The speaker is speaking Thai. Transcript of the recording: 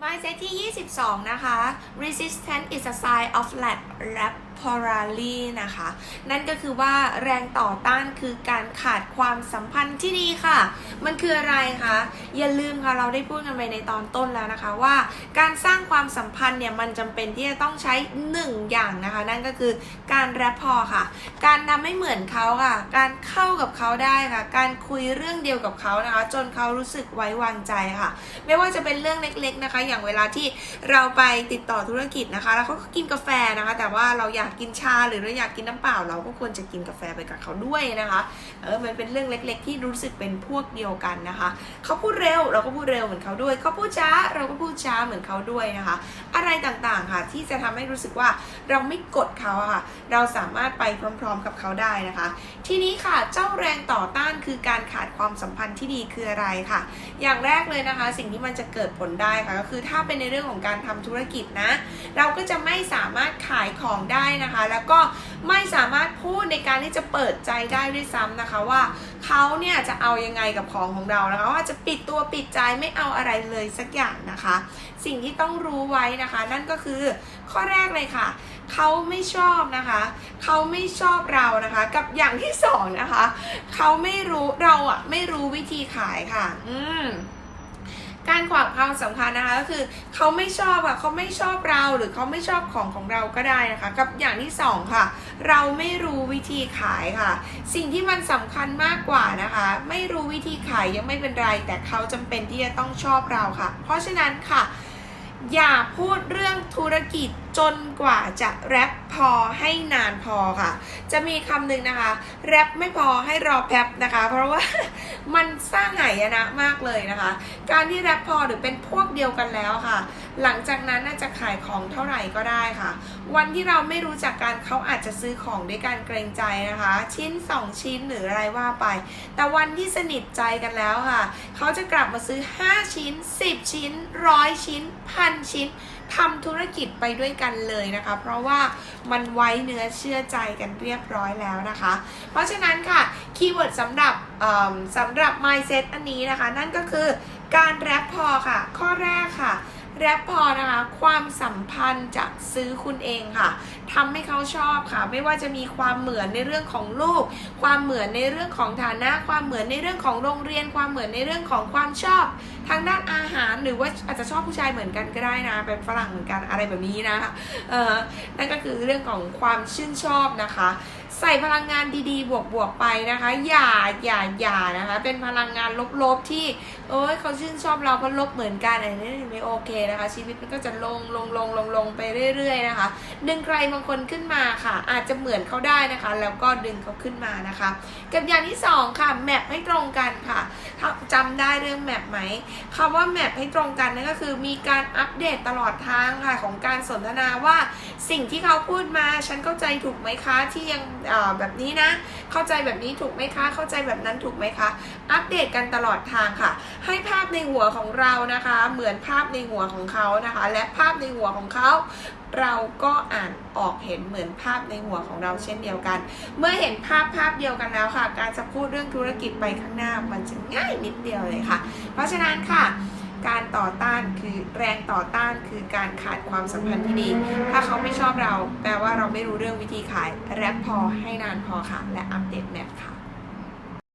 ไม้เซตที่ 22 นะคะ resistance is a sign of lack rapporally นะคะ นั่นก็คือว่าแรงต่อต้านคือการขาดความสัมพันธ์ที่ดีค่ะ มันคืออะไรคะ อย่าลืมค่ะ เราได้พูดกันไปในตอนต้นแล้วนะคะว่า การสร้างความสัมพันธ์เนี่ยมันจำเป็นที่จะต้องใช้ 1 อย่างนะคะ นั่นก็คือการแรปพอค่ะ การทำให้เหมือนเขาค่ะ การเข้ากับเขาได้ค่ะ การคุยเรื่องเดียวกับเขานะคะ จนเขารู้สึกไว้วางใจค่ะ ไม่ว่าจะเป็นเรื่องเล็ก ๆนะคะ อย่างเวลาที่เราไปติดต่อธุรกิจนะคะ แล้วเขาก็กินกาแฟนะคะ แต่ว่าเราอยากกินชาหรือเราอยากกินน้ำเปล่า เราก็ควรจะกินกาแฟไปกับเขาด้วยนะคะเออมันเป็นเรื่องเล็ก ๆ ที่รู้สึกเป็นพวกเดียวกันนะคะเขาพูดเร็วเราก็พูดเร็วเหมือนเขาด้วยเขาพูดช้าเราก็พูดช้าเหมือนเขาด้วยนะคะ อะไรต่างๆค่ะที่จะทำให้รู้สึกว่าเราไม่กดเขาค่ะ เราสามารถไปพร้อม ๆ กับเขาได้นะคะ ทีนี้ค่ะเจ้าแรงต่อต้านคือการขาดความสัมพันธ์ที่ดีคืออะไรค่ะ อย่างแรกเลยนะคะ สิ่งที่มันจะเกิดผลได้ค่ะก็คือถ้าเป็นในเรื่องของการทำธุรกิจนะ เราก็จะไม่สามารถขายของได้นะคะ แล้วก็ไม่สามารถพูดในการที่จะเปิดใจได้ด้วยซ้ำนะคะว่าเขาเนี่ยจะเอายังไงกับของของเรานะคะว่าจะปิดตัวปิดใจไม่เอาอะไรเลยสักอย่างนะคะ สิ่งที่ต้องรู้ไว้นะคะ นั่นก็คือข้อแรกเลยค่ะเขาไม่ชอบนะคะเขาไม่ชอบเรานะคะ กับอย่างที่สองนะคะเขาไม่รู้เราอะไม่รู้วิธีขายค่ะ อืม การขวางความสำคัญนะคะก็คือเขาไม่ชอบอะเขาไม่ชอบเราหรือเขาไม่ชอบของของเราก็ได้นะคะ กับอย่างที่สองค่ะ เราไม่รู้วิธีขายค่ะ สิ่งที่มันสำคัญมากกว่านะคะ ไม่รู้วิธีขายยังไม่เป็นไร แต่เขาจำเป็นที่จะต้องชอบเราค่ะ เพราะฉะนั้นค่ะ อย่าพูดเรื่องธุรกิจจนกว่าจะแรปพอให้นานพอค่ะ จะมีคำหนึ่งนะคะ แรปไม่พอให้รอแป๊บนะคะ เพราะว่ามันสร้างหายนะมากเลยนะคะ การที่แรปพอหรือเป็นพวกเดียวกันแล้วค่ะ หลังจากนั้นน่าจะขายของเท่าไหร่ก็ได้ค่ะ วันที่เราไม่รู้จักกันเขาอาจจะซื้อของด้วยการเกรงใจนะคะ ชิ้น 2 ชิ้นหรืออะไรว่าไป แต่วันที่สนิทใจกันแล้วค่ะ เขาจะกลับมาซื้อ 5 ชิ้น 10 ชิ้นร้อยชิ้นพันชิ้น ทำธุรกิจไปด้วยกันเลยนะคะ เพราะว่ามันไว้เนื้อเชื่อใจกันเรียบร้อยแล้วนะคะ เพราะฉะนั้นค่ะคีย์เวิร์ดสำหรับสำหรับ mindset อันนี้นะคะ นั่นก็คือการแรปพอค่ะ ข้อแรกค่ะ แรปพอนะคะ ความสัมพันธ์จะซื้อคุณเองค่ะทำให้เขาชอบค่ะ ไม่ว่าจะมีความเหมือนในเรื่องของลูก ความเหมือนในเรื่องของฐานะ ความเหมือนในเรื่องของโรงเรียน ความเหมือนในเรื่องของความชอบ ทางด้านอาหารหรือว่าอาจจะชอบผู้ชายเหมือนกันก็ได้นะ เป็นฝรั่งเหมือนกันอะไรแบบนี้นะเออนั่นก็คือเรื่องของความชื่นชอบนะคะ ใส่พลังงานดีๆ บวกๆไปนะคะ อย่าอย่าอย่านะคะ เป็นพลังงานลบๆที่ เอ้ยเขาชื่นชอบเราเพราะลบเหมือนกันอันนี้ไม่โอเคนะคะ ชีวิตมันก็จะลงลงลงลงลงไปเรื่อย ๆ นะคะ ดึงใครบางคนขึ้นมาค่ะ อาจจะเหมือนเขาได้นะคะ แล้วก็ดึงเขาขึ้นมานะคะ กับอย่างที่สองค่ะแมปให้ตรงกันค่ะ ถ้าจำได้เรื่องแมปไหมคำว่าแมปให้ตรงกันนั่นก็คือมีการอัปเดตตลอดทางค่ะของการสนทนาว่าสิ่งที่เขาพูดมาฉันเข้าใจถูกไหมคะที่ยังแบบนี้นะ เข้าใจแบบนี้ถูกไหมคะ เข้าใจแบบนั้นถูกไหมคะ อัปเดตกันตลอดทางค่ะ ให้ภาพในหัวของเรานะคะ เหมือนภาพในหัวของเขานะคะ และภาพในหัวของเขา เราก็อ่านออกเห็นเหมือนภาพในหัวของเราเช่นเดียวกัน เมื่อเห็นภาพภาพเดียวกันแล้วค่ะ การจะพูดเรื่องธุรกิจไปข้างหน้ามันจะง่ายนิดเดียวเลยค่ะ เพราะฉะนั้นค่ะ การต่อต้านคือแรงต่อต้านคือการขาดความสัมพันธ์ที่ดี ถ้าเขาไม่ชอบเรา แปลว่าเราไม่รู้เรื่องวิธีขาย แรปพอให้นานพอค่ะ และอัปเดตแมปค่ะ